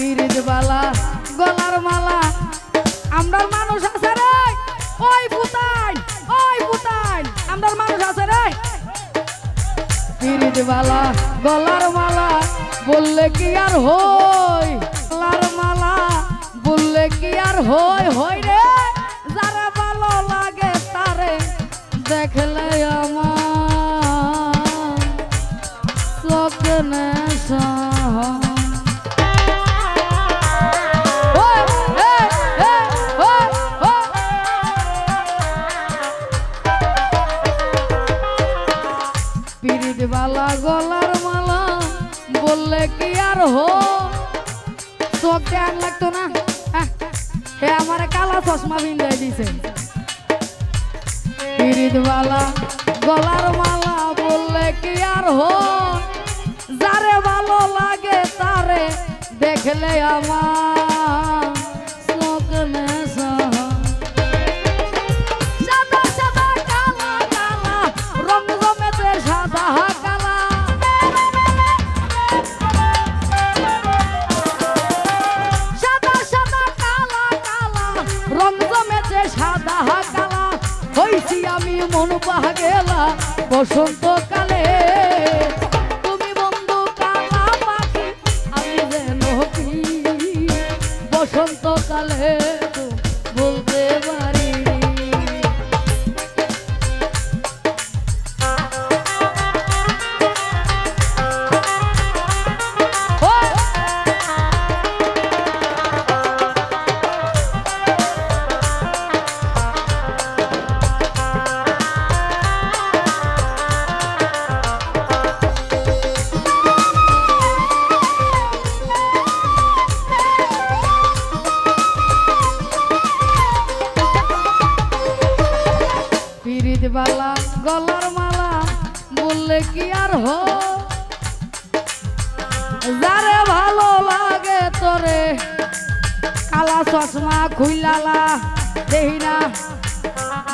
পিরিত বালা, গলার মালা। আমরার মানুষ আছে রে। ওই পুতাই ওই পুতাই আমরার মানুষ আছে রে। পিরিত বালা, গলার মালা, বললে কি আর হই গলার মালা, বললে কি আর হই হই রে বালা গলার মালা, বললে কি আর হো? চোখ দেন লাগতো না। হে আমার কালা চশমা বিন্দাই দিছে। বালা গলার মালা, বললে কি আর হো? যারে ভালো লাগে তারে দেখলে আমার। পাহা গেলা বসন্ত বললে কি আর হ? যারে ভালো লাগে তোরে, কালা চশমা খুইলালা, দেহি না,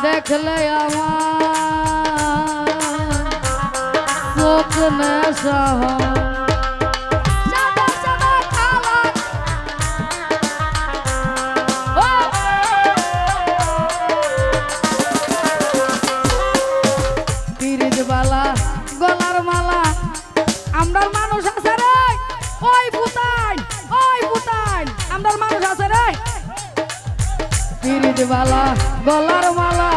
দেখলে আমার চোখ নেশা বালা গলার মালা,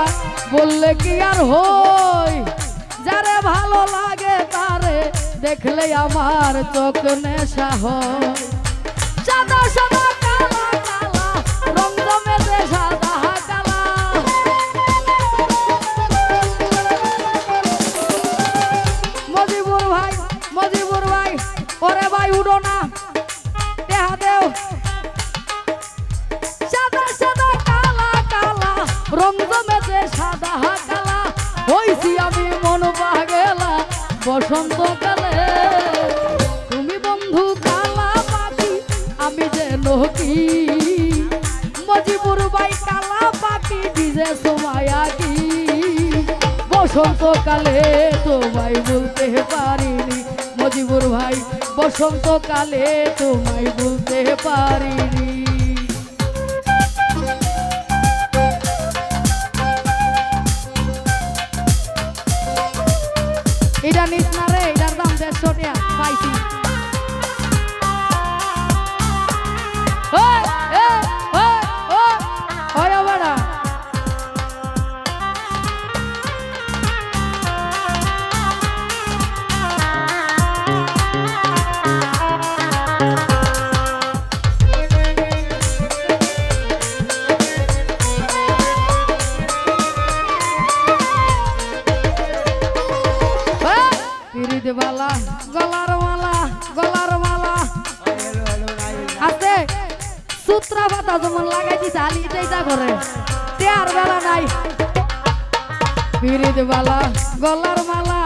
বললে কি আর হই? যারে ভালো লাগে তারে দেখলে আমার চোখ নেশা হয়। সাদা সাদা, কালা কালা, রং জমেছে সাদা ভাই ভাই ভাই উঠো না। কালা রং জমেছে সাদা কালা হইছি আমি মন পাগেলা বসন্ত কালে তুমি বন্ধু কালা পাখি, আমি যে নকি মজিবুর ভাই কালা পাখি ডিজে সময়া কি বসন্তকালে তোমায় বলতে পারিনি, মজিবুর ভাই, বসন্তকালে তোমায় বলতে পারিনি। এটা নিস না রে এটার দাম দেড়শো টাকা পাইছি সূত্রা বেলা গলার মালা।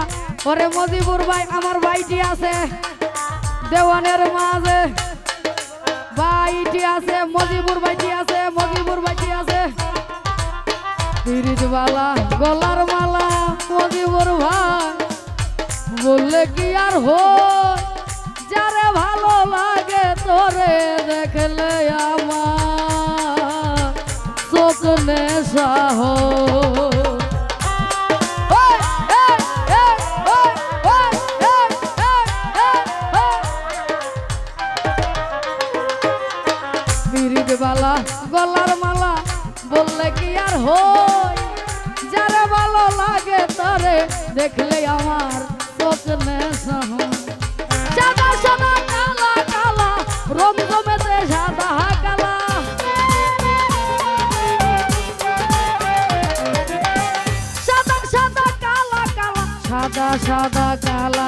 মজিবুর আমার আছে। দেওয়ানের মাঝে। ভাইটি আছে, মজিবুর ভাইটি আছে, মজিবুর ভাইটি আছে। বালা, গলার মালা, মজিবুর ভাই। বললে কি আর হয়? তোরে দেখলে আমার চোখ নেশা হয়। ওই, এই, এই, ওই, ওই, এই, এই, এই, এই। পিরিত বালা গলার মালা বললে কি আর হই যারে ভালো লাগে তারে দেখলে আমার চোখ নেশা রমরমেতে সাদা কালা সাদা সাদা কালা কালা সাদা সাদা কালা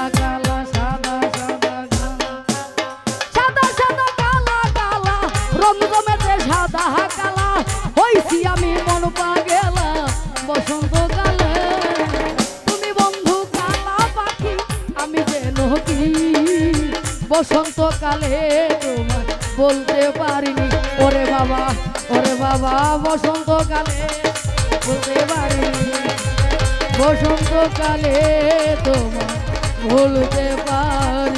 বসন্ত কালে বলতে পারিনি। ওরে বাবা ওরে বাবা, বসন্ত কালে বলতে পারিনি। বসন্ত কালে তোমার বলতে পার